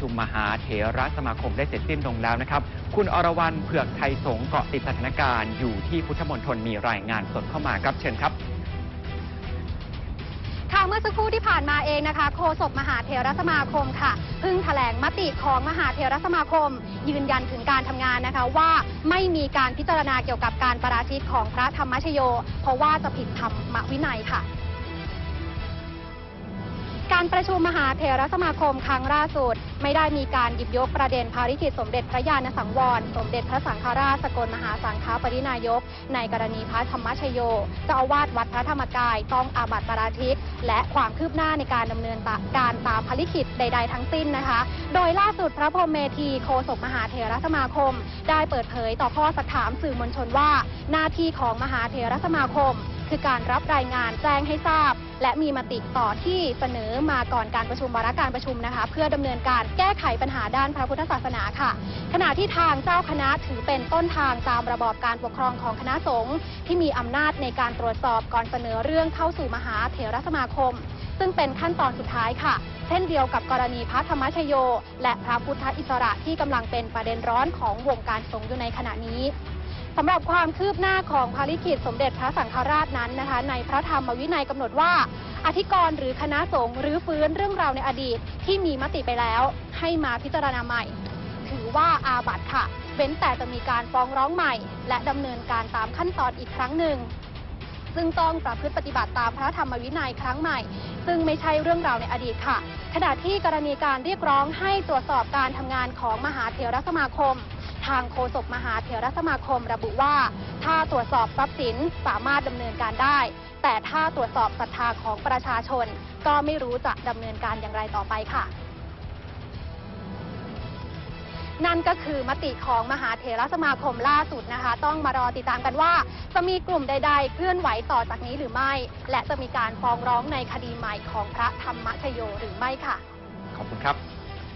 ชุมมหาเถรสมาคมได้เสร็จสิ้นลงแล้วนะครับ คุณอรวรรณเผือกไทยสงเกาะติดสถานการณ์อยู่ที่พุทธมณฑลมีรายงานสดเข้ามาครับเชิญครับค่ะเมื่อสักครู่ที่ผ่านมาเองนะคะ โฆษกมหาเทรสมาคมค่ะเพิ่งแถลงมติของมหาเทรสมาคม ยืนยันถึงการทำงานนะคะว่าไม่มีการพิจารณาเกี่ยวกับการปราชิกของพระธรรมชโย เพราะว่าจะผิดธรรมวินัยค่ะ การประชุมมหาเทรสมาคมครั้งล่าสุด ไม่ได้มีการหยิบยกประเด็นภาริกิจสมเด็จพระญาณสังวร สมเด็จพระสังฆราชสกลมหาสังฆปรินายก ในกรณีพระธรรมชโยเจ้าอาวาสวัดพระธรรมกายต้องอาบัติปาราชิก และความคืบหน้าในการดำเนินการตามภารกิจใด ๆ ทั้งสิ้นนะคะ โดยล่าสุดพระพรหมเมธีโฆษกมหาเถรสมาคม ได้เปิดเผยต่อข้อสักถามสื่อมวลชนว่า หน้าที่ของมหาเถรสมาคม คือการรับรายงานแจ้งให้ทราบ และมีมติต่อที่เสนอมาก่อนการประชุมวาระการประชุมนะคะ เพื่อดำเนินการแก้ไขปัญหาด้านพระพุทธศาสนาค่ะ ขณะที่ทางเจ้าคณะถือเป็นต้นทางตามระบอบการปกครองของคณะสงฆ์ที่มีอำนาจในการตรวจสอบก่อนเสนอเรื่องเข้าสู่มหาเถรสมาคม ซึ่งเป็นขั้นตอนสุดท้ายค่ะเช่นเดียวกับกรณีพระธรรมชโย และพระพุทธอิสระที่กำลังเป็นประเด็นร้อนของวงการสงฆ์อยู่ในขณะนี้ สำหรับความคืบหน้าของภารกิจสมเด็จพระสังฆราชนั้นนะคะ ในพระธรรมวินัยกำหนดว่า อธิกรณ์หรือคณะสงฆ์หรือฟื้นเรื่องราวในอดีตที่มีมติไปแล้ว ให้มาพิจารณาใหม่ ถือว่าอาบัติค่ะ เว้นแต่จะมีการฟ้องร้องใหม่ และดำเนินการตามขั้นตอนอีกครั้งหนึ่ง ซึ่งต้องประพฤติปฏิบัติตามพระธรรมวินัยครั้งใหม่ ซึ่งไม่ใช่เรื่องราวในอดีตค่ะขณะที่กรณีการเรียกร้องให้ตรวจสอบการทำงานของมหาเถรสมาคม ทางโฆษกมหาเถรสมาคมระบุว่า ถ้าตรวจสอบทรัพย์สินสามารถดำเนินการได้ แต่ถ้าตรวจสอบศรัทธาของประชาชน ก็ไม่รู้จะดำเนินการอย่างไรต่อไปค่ะนั่นก็คือมติของมหาเถรสมาคมล่าสุดนะคะ ต้องมารอติดตามกันว่า จะมีกลุ่มใด ๆ เคลื่อนไหวต่อจากนี้หรือไม่ และจะมีการฟ้องร้องในคดีใหม่ของพระธรรมชโยหรือไม่ค่ะ ขอบคุณครับ